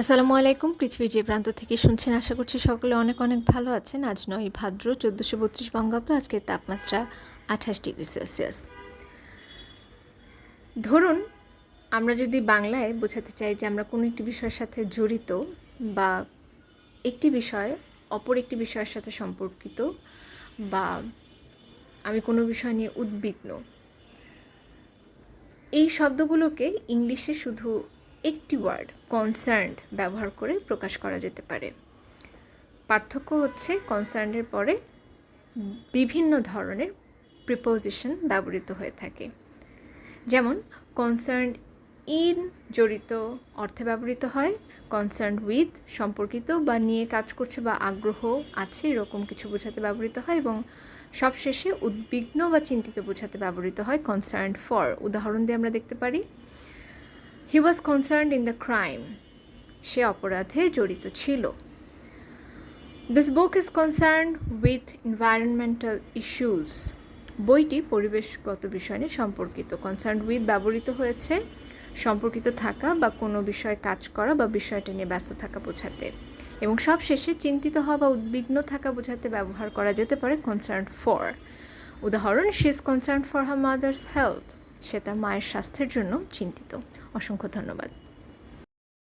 আসসালামু আলাইকুম, পৃথিবীর যে প্রান্ত থেকে শুনছেন, আশা করছি সকলে অনেক অনেক ভালো আছেন। আজ নয় ভাদ্র, চোদ্দোশো বত্রিশ বঙ্গাব্দ, আজকের তাপমাত্রা আঠাশ ডিগ্রি সেলসিয়াস। ধরুন, আমরা যদি বাংলায় বোঝাতে চাই যে আমরা কোনো একটি বিষয়ের সাথে জড়িত বা একটি বিষয় অপর একটি বিষয়ের সাথে সম্পর্কিত বা আমি কোনো বিষয় নিয়ে উদ্বিগ্ন, এই শব্দগুলোকে ইংলিশে শুধু একটি ওয়ার্ড কনসার্নড ব্যবহার করে প্রকাশ করা যেতে পারে। পার্থক্য হচ্ছে কনসার্নের পরে বিভিন্ন ধরনের প্রিপোজিশন ব্যবহৃত হয়ে থাকে। যেমন কনসার্ন ইন জড়িত অর্থে ব্যবহৃত হয় কনসার্ন উইথ সম্পর্কিত বা নিয়ে কাজ করছে বা আগ্রহ আছে এরকম কিছু বোঝাতে ব্যবহৃত হয় এবং সবশেষে উদ্বিগ্ন বা চিন্তিত বোঝাতে ব্যবহৃত হয় কনসার্ন ফর উদাহরণ দিয়ে আমরা দেখতে পারি he was concerned in the crime সে অপরাধে জড়িত ছিল। This book is concern with environmental issues বইটি পরিবেশগত বিষয় নিয়ে সম্পর্কিত। কনসার্ন উইথ ব্যবহৃত হয়েছে। সম্পর্কিত থাকা বা কোনো বিষয়ে কাজ করা বা বিষয়টা নিয়ে ব্যস্ত থাকা বোঝাতে। এবং সব শেষে চিন্তিত হওয়া বা উদ্বিগ্ন থাকা বোঝাতে ব্যবহার করা যেতে পারে কনসার্ন ফর উদাহরণ she is concern for her mother's health সে তার মায়ের স্বাস্থ্যের জন্য চিন্তিত। অসংখ্য ধন্যবাদ।